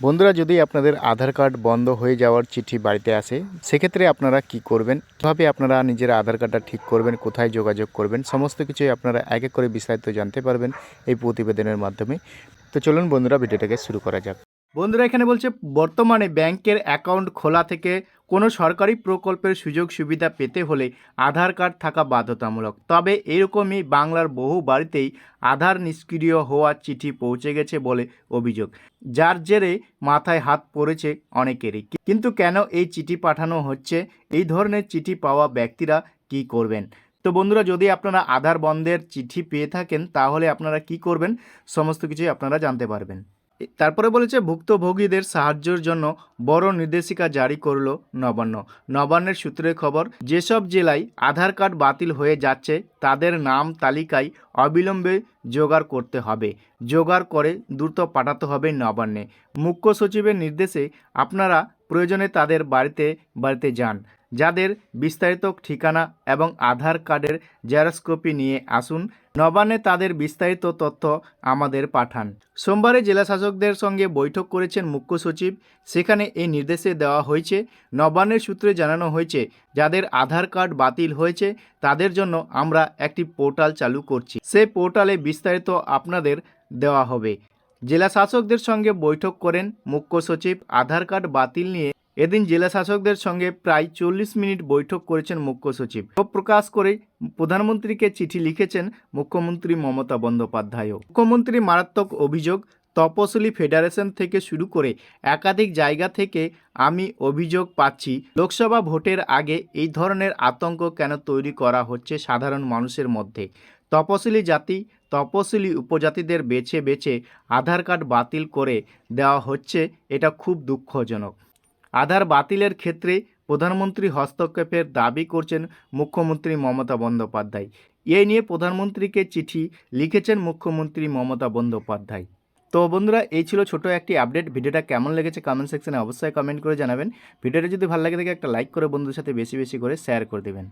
বন্ধুরা, যদি আপনাদের আধার কার্ড বন্ধ হয়ে যাওয়ার চিঠি বাড়িতে আসে, সেক্ষেত্রে আপনারা কি করবেন? কীভাবে আপনারা নিজের আধার কার্ডটা ঠিক করবেন? কোথায় যোগাযোগ করবেন? সমস্ত কিছুই আপনারা এক এক করে বিস্তারিত জানতে পারবেন এই প্রতিবেদনের মাধ্যমে। তো চলুন বন্ধুরা, ভিডিওটাকে শুরু করা যাক। বন্ধুরা, এখানে বলছে, বর্তমানে ব্যাংকের অ্যাকাউন্ট খোলা থেকে কোনো সরকারি প্রকল্পের সুযোগ সুবিধা পেতে হলে আধার কার্ড থাকা বাধ্যতামূলক। তবে এরকমই বাংলার বহু বাড়িতেই আধার নিষ্ক্রিয় হওয়ার চিঠি পৌঁছে গেছে বলে অভিযোগ। যার জেরে মাথায় হাত পড়েছে অনেকেরই। কিন্তু কেন এই চিঠি পাঠানো হচ্ছে? এই ধরনের চিঠি পাওয়া ব্যক্তিরা কি করবেন? তো বন্ধুরা, যদি আপনারা আধার বন্ধের চিঠি পেয়ে থাকেন, তাহলে আপনারা কি করবেন? সমস্ত কিছুই আপনারা জানতে পারবেন। তারপরে বলেছে, ভুক্তভোগীদের সাহায্যের জন্য বড় নির্দেশিকা জারি করল নবান্ন। নবান্নের সূত্রে খবর, যেসব জেলায় আধার কার্ড বাতিল হয়ে যাচ্ছে, তাদের নাম তালিকায় অবিলম্বে জোগাড় করতে হবে। জোগাড় করে দ্রুত পাঠাতে হবে নবান্নে। মুখ্য সচিবের নির্দেশে আপনারা প্রয়োজনে তাদের বাড়িতে বাড়িতে যান। যাদের বিস্তারিত ঠিকানা এবং আধার কার্ডের জেরক্স কপি নিয়ে আসুন, নবান্নে তাদের বিস্তারিত তথ্য আমাদের পাঠান। সোমবারে জেলা শাসকদের সঙ্গে বৈঠক করেছেন মুখ্য সচিব। সেখানে এই নির্দেশে দেওয়া হয়েছে, নবান্নের সূত্রে জানানো হয়েছে, যাদের আধার কার্ড বাতিল হয়েছে, তাদের জন্য আমরা একটি পোর্টাল চালু করছি। সেই পোর্টালে বিস্তারিত আপনাদের দেওয়া হবে। জেলা শাসকদের সঙ্গে বৈঠক করেন মুখ্য সচিব। আধার কার্ড বাতিল নিয়ে এদিন জেলা শাসকদের সঙ্গে প্রায় চল্লিশ মিনিট বৈঠক করেছেন মুখ্য সচিব। প্রকাশ করে প্রধানমন্ত্রীকে চিঠি লিখেছেন মুখ্যমন্ত্রী মমতা বন্দ্যোপাধ্যায়ও। মুখ্যমন্ত্রী মারাত্মক অভিযোগ, তপশিলি ফেডারেশন থেকে শুরু করে একাধিক জায়গা থেকে আমি অভিযোগ পাচ্ছি, লোকসভা ভোটের আগে এই ধরনের আতঙ্ক কেন তৈরি করা হচ্ছে সাধারণ মানুষের মধ্যে? তপশিলি জাতি, তপশিলি উপজাতিদের বেছে বেছে আধার কার্ড বাতিল করে দেওয়া হচ্ছে, এটা খুব দুঃখজনক। আধার বাতিলের ক্ষেত্রে প্রধানমন্ত্রী হস্তক্ষেপের দাবি করছেন মুখ্যমন্ত্রী মমতা বন্দ্যোপাধ্যায়। এ নিয়ে প্রধানমন্ত্রীকে চিঠি লিখেছেন মুখ্যমন্ত্রী মমতা বন্দ্যোপাধ্যায়। তো বন্ধুরা, এই ছিল ছোট একটি আপডেট। ভিডিওটা কেমন লেগেছে কমেন্ট সেকশনে অবশ্যই কমেন্ট করে জানাবেন। ভিডিওটা যদি ভালো লাগে থাকে, একটা লাইক করে বন্ধুদের সাথে বেশি বেশি করে শেয়ার করে দেবেন।